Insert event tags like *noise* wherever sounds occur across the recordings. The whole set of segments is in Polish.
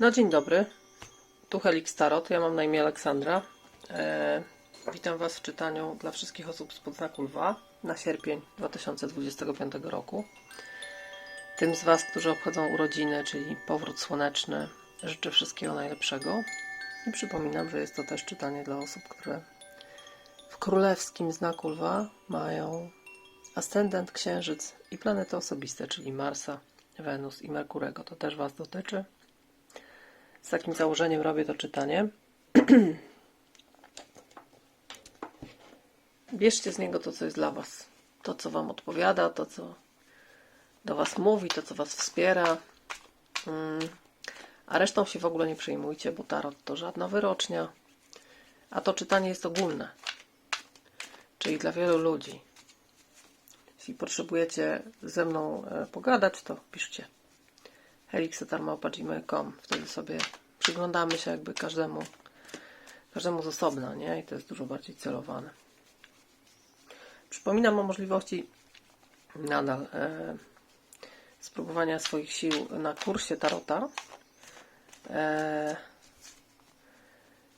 No dzień dobry, tu Helix Tarot, ja mam na imię Aleksandra. E, witam Was w czytaniu dla wszystkich osób z podznaku lwa na sierpień 2025 roku. Tym z Was, którzy obchodzą urodziny, czyli powrót słoneczny, życzę wszystkiego najlepszego. I przypominam, że jest to też czytanie dla osób, które w królewskim znaku lwa mają ascendent, księżyc i planety osobiste, czyli Marsa, Wenus i Merkurego. To też Was dotyczy. Z takim założeniem robię to czytanie. *clears throat* Bierzcie z niego to, co jest dla Was. To, co Wam odpowiada, to, co do Was mówi, to, co Was wspiera. Mm. A resztą się w ogóle nie przejmujcie, bo tarot to żadna wyrocznia. A to czytanie jest ogólne. Czyli dla wielu ludzi. Jeśli potrzebujecie ze mną e, pogadać, to piszcie helixetarmałpa.gmail.com Wtedy sobie przyglądamy się jakby każdemu każdemu z osobna, nie? I to jest dużo bardziej celowane. Przypominam o możliwości nadal e, spróbowania swoich sił na kursie Tarota. E,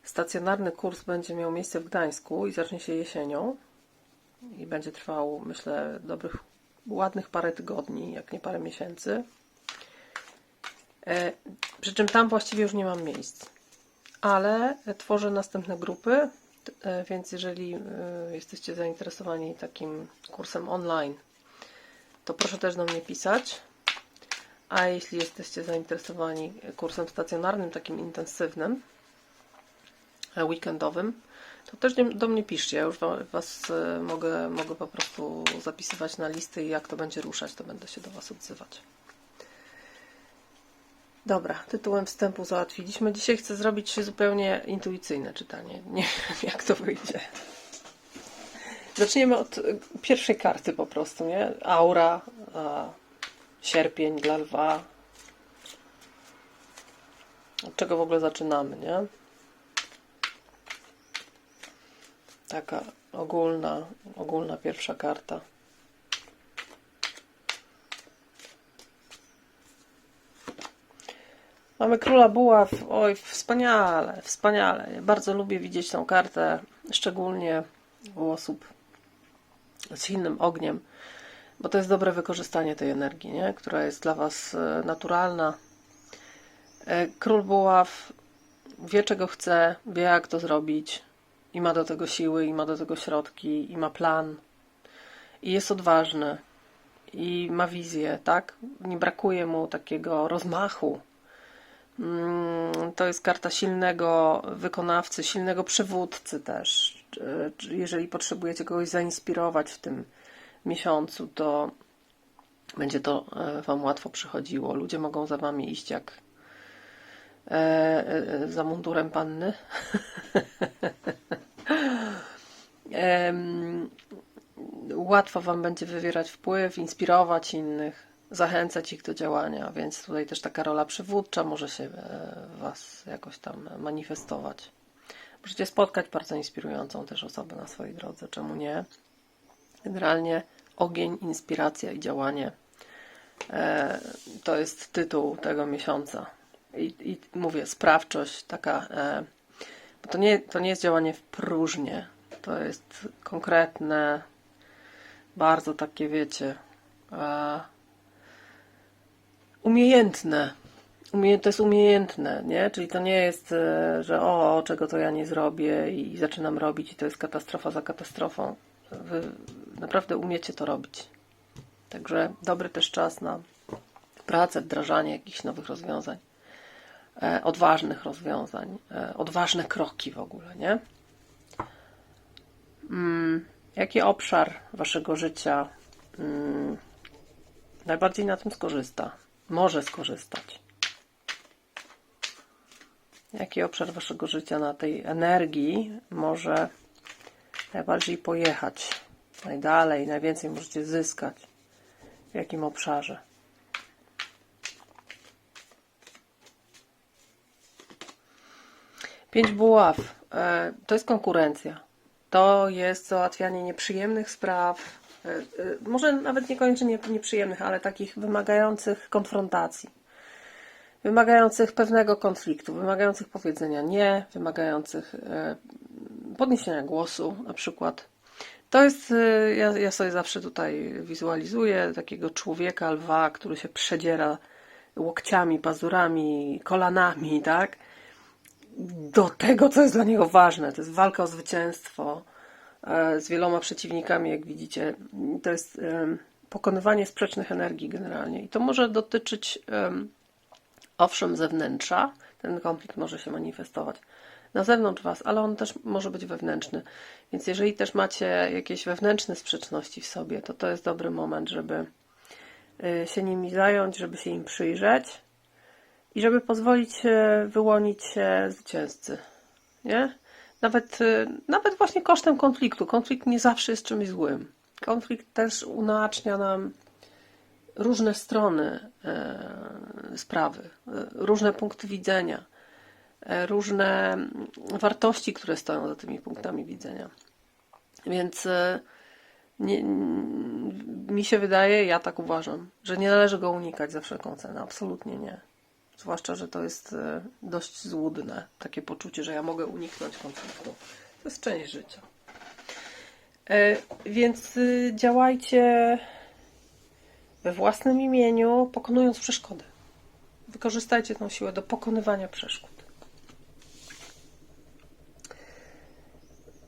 stacjonarny kurs będzie miał miejsce w Gdańsku i zacznie się jesienią i będzie trwał, myślę, dobrych, ładnych parę tygodni, jak nie parę miesięcy. E, Przy czym tam właściwie już nie mam miejsc. Ale tworzę następne grupy, e, więc jeżeli e, jesteście zainteresowani takim kursem online, to proszę też do mnie pisać. A jeśli jesteście zainteresowani kursem stacjonarnym, takim intensywnym, weekendowym, to też do mnie piszcie. Ja już wa- Was mogę, mogę po prostu zapisywać na listy i jak to będzie ruszać, to będę się do Was odzywać. Dobra, tytułem wstępu załatwiliśmy. Dzisiaj chcę zrobić zupełnie intuicyjne czytanie. Nie wiem, jak to wyjdzie. Zaczniemy od y, pierwszej karty po prostu, nie? Aura, sierpień dla lwa. Od czego w ogóle zaczynamy, nie? Taka ogólna, ogólna pierwsza karta. Mamy króla buław. Oj, wspaniale, wspaniale. Ja bardzo lubię widzieć tą kartę, szczególnie u osób z silnym ogniem, bo to jest dobre wykorzystanie tej energii, nie? która jest dla Was e, naturalna. E, Król buław wie, czego chce, wie, jak to zrobić, i ma do tego siły, i ma do tego środki, i ma plan, i jest odważny, i ma wizję, tak? Nie brakuje mu takiego rozmachu. Mm, To jest karta silnego wykonawcy, silnego przywódcy też. Jeżeli potrzebujecie kogoś zainspirować w tym miesiącu, to będzie to e, Wam łatwo przychodziło. Ludzie mogą za Wami iść jak e, e, za mundurem panny. *laughs* Łatwo Wam będzie wywierać wpływ, inspirować innych, zachęcać ich do działania, więc tutaj też taka rola przywódcza może się e, Was jakoś tam manifestować. Możecie spotkać bardzo inspirującą też osobę na swojej drodze, czemu nie? Generalnie ogień, inspiracja i działanie e, to jest tytuł tego miesiąca. I, i mówię, sprawczość taka, e, bo to nie, to nie jest działanie w próżnię, to jest konkretne, bardzo takie, wiecie, umiejętne. Umie, to jest umiejętne, nie? Czyli to nie jest, e, że o, czego to ja nie zrobię i zaczynam robić i to jest katastrofa za katastrofą. Wy naprawdę umiecie to robić. Także dobry też czas na pracę, wdrażanie jakichś nowych rozwiązań, e, odważnych rozwiązań, e, odważne kroki w ogóle, nie? Mm, jaki obszar waszego życia mm, najbardziej na tym skorzysta? Może skorzystać. Jaki obszar waszego życia na tej energii może najbardziej pojechać? Najdalej, najwięcej możecie zyskać? W jakim obszarze? Pięć buław. E, To jest konkurencja. To jest załatwianie nieprzyjemnych spraw. E, e, Może nawet niekoniecznie nieprzyjemnych, ale takich wymagających konfrontacji. wymagających pewnego konfliktu, wymagających powiedzenia nie, wymagających e, podniesienia głosu na przykład. To jest, ja, ja sobie zawsze tutaj wizualizuję takiego człowieka, lwa, który się przedziera łokciami, pazurami, kolanami, tak? Do tego, co jest dla niego ważne. To jest walka o zwycięstwo z wieloma przeciwnikami, jak widzicie. To jest pokonywanie sprzecznych energii generalnie. I to może dotyczyć em, owszem zewnętrza, ten konflikt może się manifestować na zewnątrz Was, ale on też może być wewnętrzny. Więc jeżeli też macie jakieś wewnętrzne sprzeczności w sobie, to to jest dobry moment, żeby y, się nimi zająć, żeby się im przyjrzeć i żeby pozwolić e, wyłonić się zwycięzcy. Nie? Nawet, y, nawet właśnie kosztem konfliktu. Konflikt nie zawsze jest czymś złym. Konflikt też unacznia nam różne strony e, sprawy, e, różne punkty widzenia, e, różne wartości, które stoją za tymi punktami widzenia. Więc nie, mi się wydaje, ja tak uważam, że nie należy go unikać za wszelką cenę. Absolutnie nie. Zwłaszcza, że to jest e, dość złudne, takie poczucie, że ja mogę uniknąć konfliktu. To jest część życia. E, Więc y, działajcie we własnym imieniu, pokonując przeszkody. Wykorzystajcie tę siłę do pokonywania przeszkód.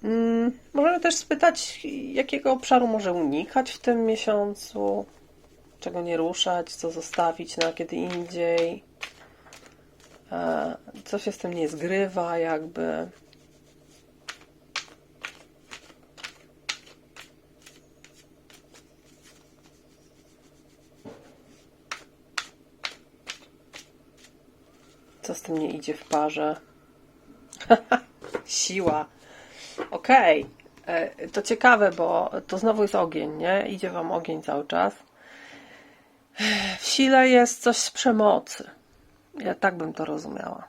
Mm, Możemy też spytać, jakiego obszaru może unikać w tym miesiącu, czego nie ruszać, co zostawić na kiedy indziej, co się z tym nie zgrywa, jakby. Co z tym nie idzie w parze? *laughs* Siła. Okej. E, To ciekawe, bo to znowu jest ogień, nie? Idzie wam ogień cały czas. W sile jest coś z przemocy. Ja tak bym to rozumiała.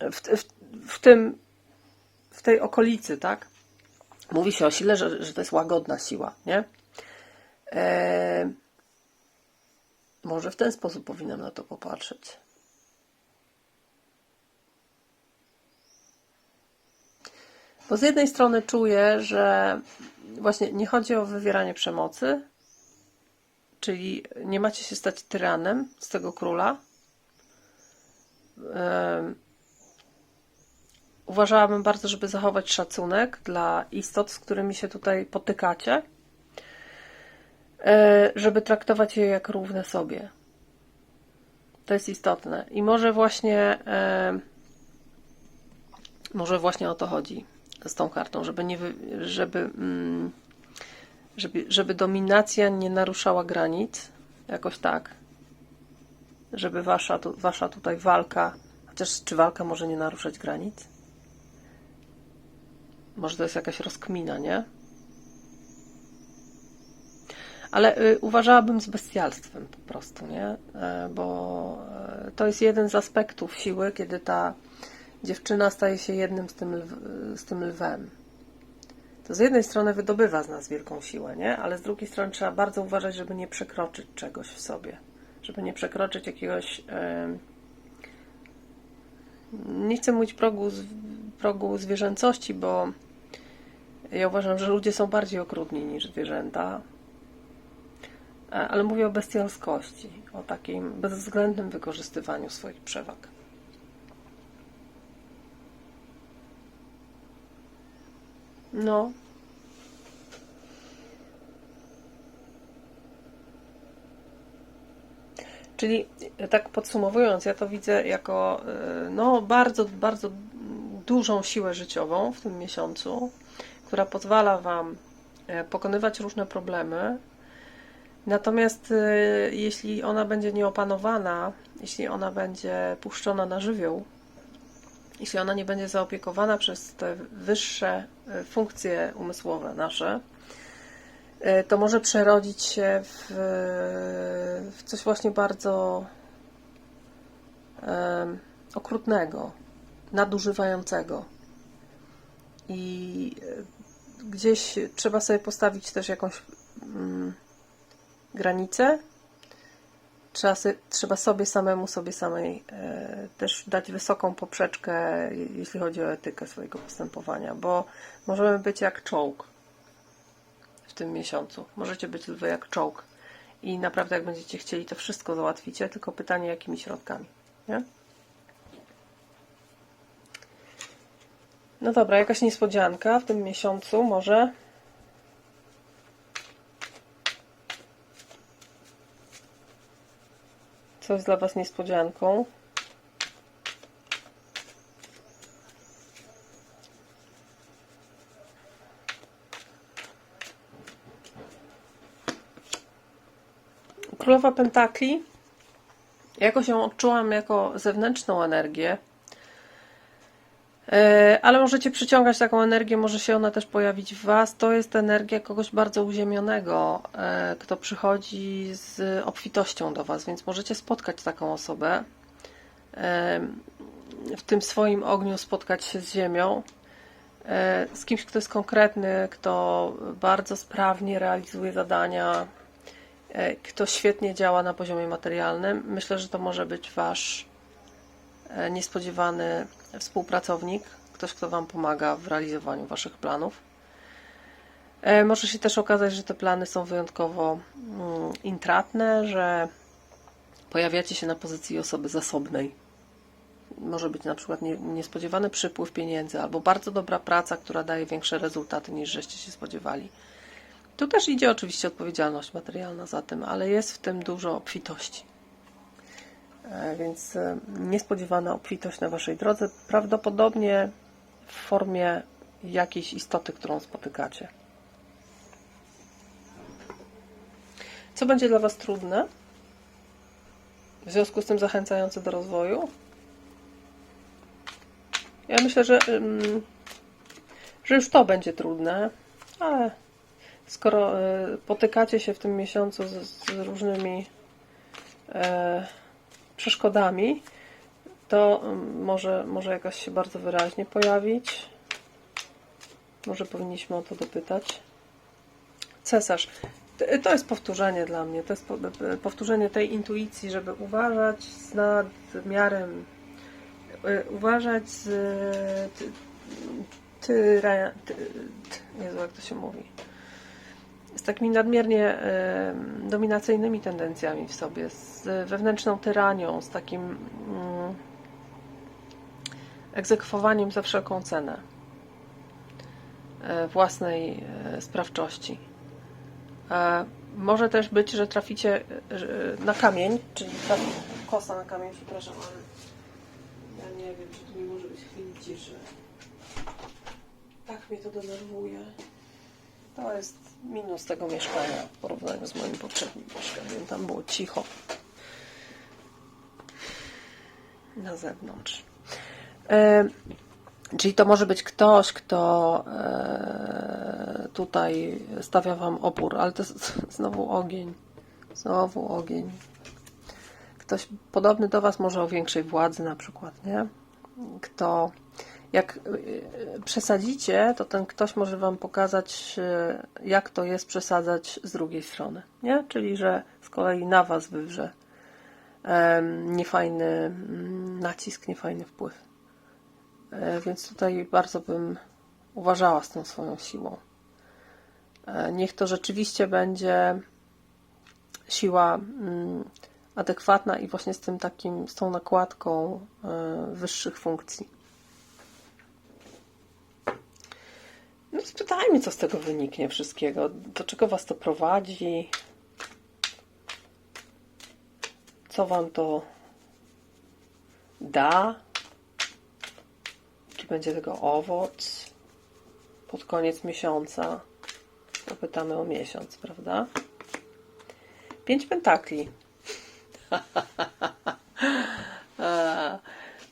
W, w, w tym, w tej okolicy, tak? Mówi się o sile, że, że to jest łagodna siła, nie? E, może w ten sposób powinnam na to popatrzeć. Bo z jednej strony czuję, że właśnie nie chodzi o wywieranie przemocy, czyli nie macie się stać tyranem z tego króla. Uważałabym bardzo, żeby zachować szacunek dla istot, z którymi się tutaj potykacie, e, żeby traktować je jak równe sobie. To jest istotne. I może właśnie może właśnie o to chodzi z tą kartą, żeby nie, żeby, mm, żeby, żeby dominacja nie naruszała granic, jakoś tak. Żeby wasza, tu, wasza tutaj walka, chociaż czy walka może nie naruszać granic? Może to jest jakaś rozkmina, nie? Ale y, uważałabym z bestialstwem po prostu, nie? E, bo e, to jest jeden z aspektów siły, kiedy ta dziewczyna staje się jednym z tym, lw, z tym lwem. To z jednej strony wydobywa z nas wielką siłę, nie? Ale z drugiej strony trzeba bardzo uważać, żeby nie przekroczyć czegoś w sobie. Żeby nie przekroczyć jakiegoś. nie chcę mówić progu, progu zwierzęcości, bo ja uważam, że ludzie są bardziej okrutni niż zwierzęta. E, Ale mówię o bestialskości, o takim bezwzględnym wykorzystywaniu swoich przewag. No. Czyli e, tak podsumowując, ja to widzę jako e, no, bardzo, bardzo dużą siłę życiową w tym miesiącu, która pozwala Wam e, pokonywać różne problemy. Natomiast jeśli ona będzie nieopanowana, jeśli ona będzie puszczona na żywioł, jeśli ona nie będzie zaopiekowana przez te wyższe funkcje umysłowe nasze, to może przerodzić się w, w coś właśnie bardzo em, okrutnego, nadużywającego. I e, gdzieś trzeba sobie postawić też jakąś mm, granicę, trzeba, sy- trzeba sobie samemu, sobie samej e, też dać wysoką poprzeczkę, je- jeśli chodzi o etykę swojego postępowania, bo możemy być jak czołg tym miesiącu. Możecie być lwy jak czołg. I naprawdę, jak będziecie chcieli, to wszystko załatwicie, tylko pytanie, jakimi środkami. Nie? No dobra, jakaś niespodzianka w tym miesiącu może. Co jest dla Was niespodzianką? Królowa Pentakli. Jakoś ją odczułam jako zewnętrzną energię. E, Ale możecie przyciągać taką energię, może się ona też pojawić w Was. To jest energia kogoś bardzo uziemionego, e, kto przychodzi z obfitością do Was, więc możecie spotkać taką osobę. e, W tym swoim ogniu spotkać się z ziemią. Z kimś, kto jest konkretny, kto bardzo sprawnie realizuje zadania, kto świetnie działa na poziomie materialnym. Myślę, że to może być Wasz e, niespodziewany współpracownik, ktoś, kto Wam pomaga w realizowaniu Waszych planów. E, Może się też okazać, że te plany są wyjątkowo mm, intratne, że pojawiacie się na pozycji osoby zasobnej. Może być na przykład nie- niespodziewany przypływ pieniędzy albo bardzo dobra praca, która daje większe rezultaty niż żeście się spodziewali. Tu też idzie oczywiście odpowiedzialność materialna za tym, ale jest w tym dużo obfitości. E, Więc e, niespodziewana obfitość na Waszej drodze, prawdopodobnie w formie jakiejś istoty, którą spotykacie. Co będzie dla Was trudne? W związku z tym zachęcające do rozwoju? Ja myślę, że, ym, że już to będzie trudne, ale skoro y, potykacie się w tym miesiącu z, z różnymi e, przeszkodami, to ym, może, może jakaś się bardzo wyraźnie pojawić. Może powinniśmy o to dopytać. Cesarz. To jest powtórzenie dla mnie. To jest po- powtórzenie tej intuicji, żeby uważać z nadmiarem, y, uważać z ty, ty, ty, jak to się mówi? Z takimi nadmiernie dominacyjnymi tendencjami w sobie, z wewnętrzną tyranią, z takim mm, egzekwowaniem za wszelką cenę e, własnej e, sprawczości. E, Może też być, że traficie na kamień, czyli trafi kosa na kamień, przepraszam, ale ja nie wiem, czy tu nie może być chwili ciszy. Tak mnie to denerwuje. To jest minus tego mieszkania w porównaniu z moim poprzednim mieszkaniem. Tam było cicho. Na zewnątrz. E, Czyli to może być ktoś, kto e, tutaj stawia Wam opór, ale to jest znowu ogień. Znowu ogień. Ktoś podobny do Was, może o większej władzy na przykład, nie? Kto, jak e, przesadzicie, to ten ktoś może Wam pokazać, e, jak to jest przesadzać z drugiej strony, nie? Czyli, że z kolei na Was wywrze niefajny mm, nacisk, niefajny wpływ. E, Więc tutaj bardzo bym uważała z tą swoją siłą. E, Niech to rzeczywiście będzie siła mm, adekwatna i właśnie z tym takim, z tą nakładką e, wyższych funkcji. No spytajmy, co z tego wyniknie wszystkiego. Do czego Was to prowadzi? Co Wam to da? Jaki będzie tego owoc pod koniec miesiąca? Zapytamy o miesiąc, prawda? Pięć pentakli. *laughs*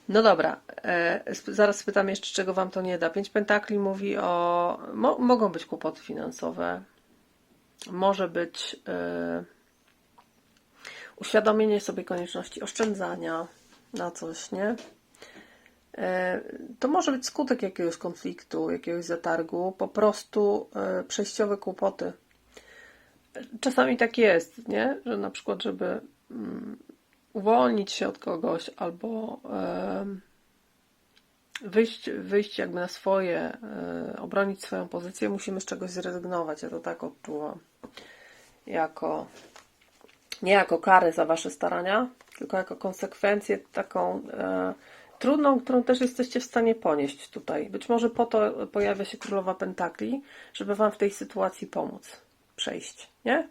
No dobra, zaraz spytam jeszcze, czego wam to nie da. Pięć pentakli mówi o. Mo, mogą być kłopoty finansowe. Może być e, uświadomienie sobie konieczności oszczędzania na coś, nie? E, To może być skutek jakiegoś konfliktu, jakiegoś zatargu, po prostu e, przejściowe kłopoty. Czasami tak jest, nie? Że na przykład, żeby mm, uwolnić się od kogoś albo wyjść, wyjść jakby na swoje, e, obronić swoją pozycję, musimy z czegoś zrezygnować. Ja to tak odczuwam. Jako, nie jako karę za wasze starania, tylko jako konsekwencję taką e, trudną, którą też jesteście w stanie ponieść tutaj. Być może po to pojawia się Królowa Pentakli, żeby wam w tej sytuacji pomóc przejść, nie?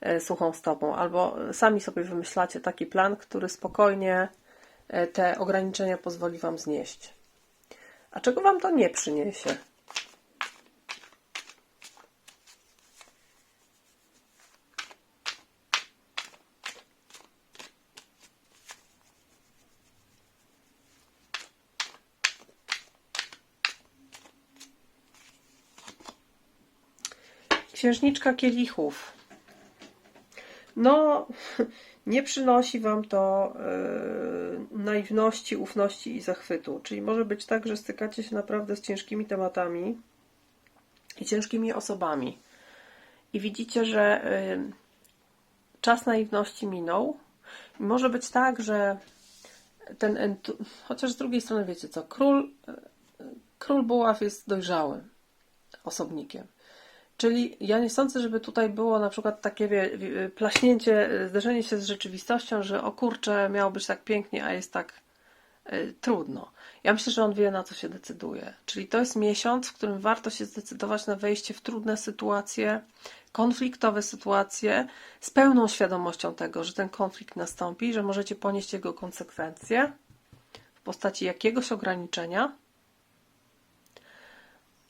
E, Suchą stopą. Albo sami sobie wymyślacie taki plan, który spokojnie e, te ograniczenia pozwoli wam znieść. A czego wam to nie przyniesie? Księżniczka kielichów. No, *laughs* nie przynosi Wam to yy, naiwności, ufności i zachwytu. Czyli może być tak, że stykacie się naprawdę z ciężkimi tematami i ciężkimi osobami. I widzicie, że yy, czas naiwności minął. I może być tak, że ten chociaż z drugiej strony wiecie co, król, yy, król buław jest dojrzałym osobnikiem. Czyli ja nie sądzę, żeby tutaj było na przykład takie wie, plaśnięcie, zderzenie się z rzeczywistością, że o kurczę, miało być tak pięknie, a jest tak y, trudno. Ja myślę, że on wie, na co się decyduje. Czyli to jest miesiąc, w którym warto się zdecydować na wejście w trudne sytuacje, konfliktowe sytuacje, z pełną świadomością tego, że ten konflikt nastąpi, że możecie ponieść jego konsekwencje w postaci jakiegoś ograniczenia.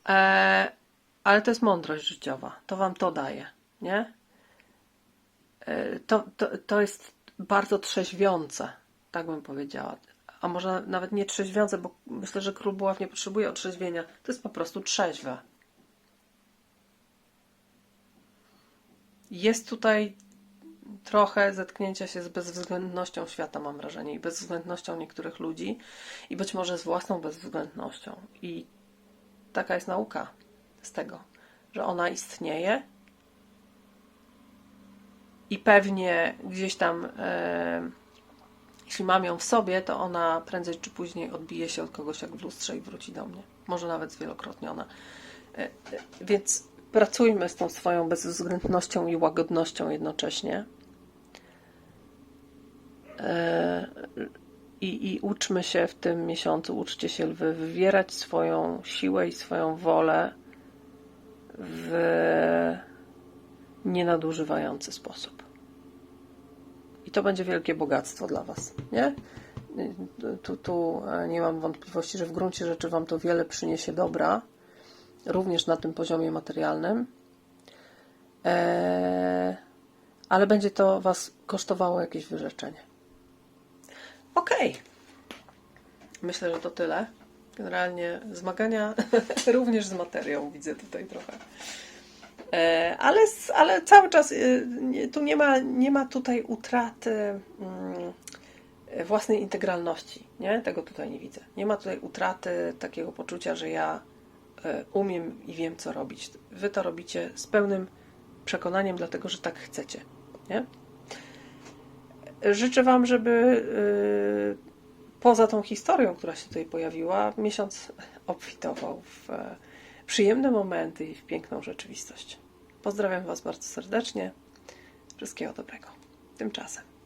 E, ale to jest mądrość życiowa. To wam to daje, nie? E, To, to, to jest bardzo trzeźwiące, tak bym powiedziała. A może nawet nie trzeźwiące, bo myślę, że król buław nie potrzebuje otrzeźwienia. To jest po prostu trzeźwe. Jest tutaj trochę zetknięcia się z bezwzględnością świata, mam wrażenie, i bezwzględnością niektórych ludzi, i być może z własną bezwzględnością. I taka jest nauka z tego, że ona istnieje i pewnie gdzieś tam, e, jeśli mam ją w sobie, to ona prędzej czy później odbije się od kogoś jak w lustrze i wróci do mnie. Może nawet zwielokrotniona. E, e, więc pracujmy z tą swoją bezwzględnością i łagodnością jednocześnie. E, i, I uczmy się w tym miesiącu, uczcie się lwy, wywierać swoją siłę i swoją wolę w nienadużywający sposób. I to będzie wielkie bogactwo dla Was, nie? Tu, tu nie mam wątpliwości, że w gruncie rzeczy Wam to wiele przyniesie dobra, również na tym poziomie materialnym, eee, ale będzie to Was kosztowało jakieś wyrzeczenie. Okej. Okay. Myślę, że to tyle. Generalnie zmagania *laughs* również z materią widzę tutaj trochę. E, ale, ale cały czas e, tu nie ma, nie ma tutaj utraty mm, własnej integralności. Nie? Tego tutaj nie widzę. Nie ma tutaj utraty takiego poczucia, że ja e, umiem i wiem, co robić. Wy to robicie z pełnym przekonaniem, dlatego że tak chcecie. Nie? Życzę Wam, żeby poza tą historią, która się tutaj pojawiła, miesiąc obfitował w przyjemne momenty i w piękną rzeczywistość. Pozdrawiam Was bardzo serdecznie. Wszystkiego dobrego. Tymczasem.